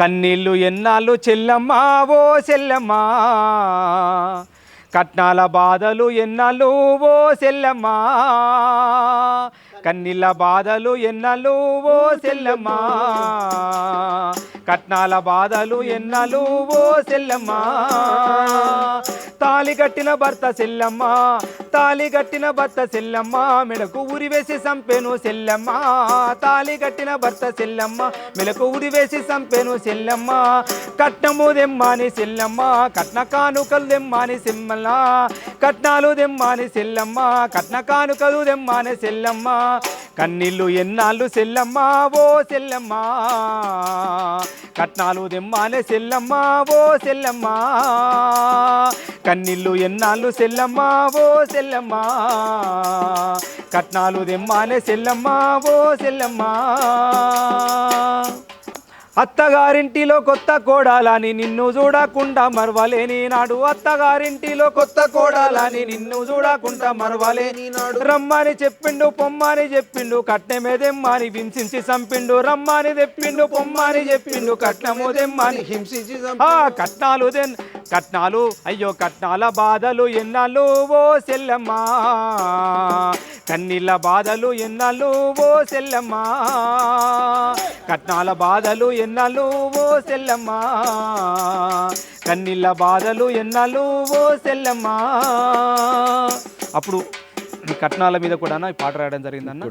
కన్నీళ్ళు ఎన్నాళ్ళు చెల్లమ్మా ఓ చెల్లమ్మా. కట్నాల బాధలు ఎన్నాళ్ళు ఓ చెల్లమ్మా. కన్నీళ్ళ బాధలు ఎన్నాళ్ళు ఓ చెల్లమ్మా. కట్నాల బాధలు ఎన్నాళ్ళు ఓ చెల్లమ్మా. తాలి కట్టిన భర్త సెల్లమ్మ తాలి కట్టిన భర్త సెల్లమ్మ మెడకు ఉరివేసి సంపెను సెల్లమ్మ. తాలి కట్టిన భర్త సెల్లమ్మ మెడకు ఉరివేసి సంపెను సెల్లమ్మ. కట్నము దెమ్మాని సెల్లమ్మ కట్న కానుకలు దెమ్మాని సెమ్మల్ల. కట్నాలు దెమ్మాని సెల్లమ్మ కట్న కానుకలు దెమ్మాని సెల్లమ్మ. కన్నీళ్ళు ఎన్నాళ్ళు సెల్లమ్మ ఓ సెల్లమ్మ. కట్నాలు దెమ్మానే సెల్లమ్మ ఓ సెల్లమ్మ. కన్నీళ్ళు ఎన్నాళ్ళు సెల్లమ్మ ఓ సెల్లమ్మ. కట్నాలు దెమ్మానే సెల్లమ్మ ఓ సెల్లమ్మ. అత్తగారింటిలో కొత్త కోడాలని నిన్ను చూడకుండా మరవలేని నాడు. అత్తగారింటిలో కొత్త కోడాలని నిన్ను చూడకుండా మరవలేని నాడు. రమ్మని చెప్పిండు పొమ్మని చెప్పిండు కట్నమే దెమ్మని హింసించి చంపిండు. రమ్మని తెప్పిండు పొమ్మని చెప్పిండు కట్నము దెమ్మని హింసించి ఆ కట్నాలు దెన్ కట్నాలు అయ్యో కట్నాల బాధలు ఎన్నాళ్ళు ఓ సెల్లమ్మా. కన్నీళ్ళ బాధలు ఎన్నాళ్ళు ఓ సెల్లమ్మ? కట్నాల బాధలు ఎన్నాళ్ళు ఓ సెల్లమ్మ? కన్నీళ్ళ బాధలు ఎన్నాళ్ళు ఓ సెల్లమ్మ? అప్పుడు కట్నాల మీద కూడా ఈ పాట రాయడం జరిగిందన్న?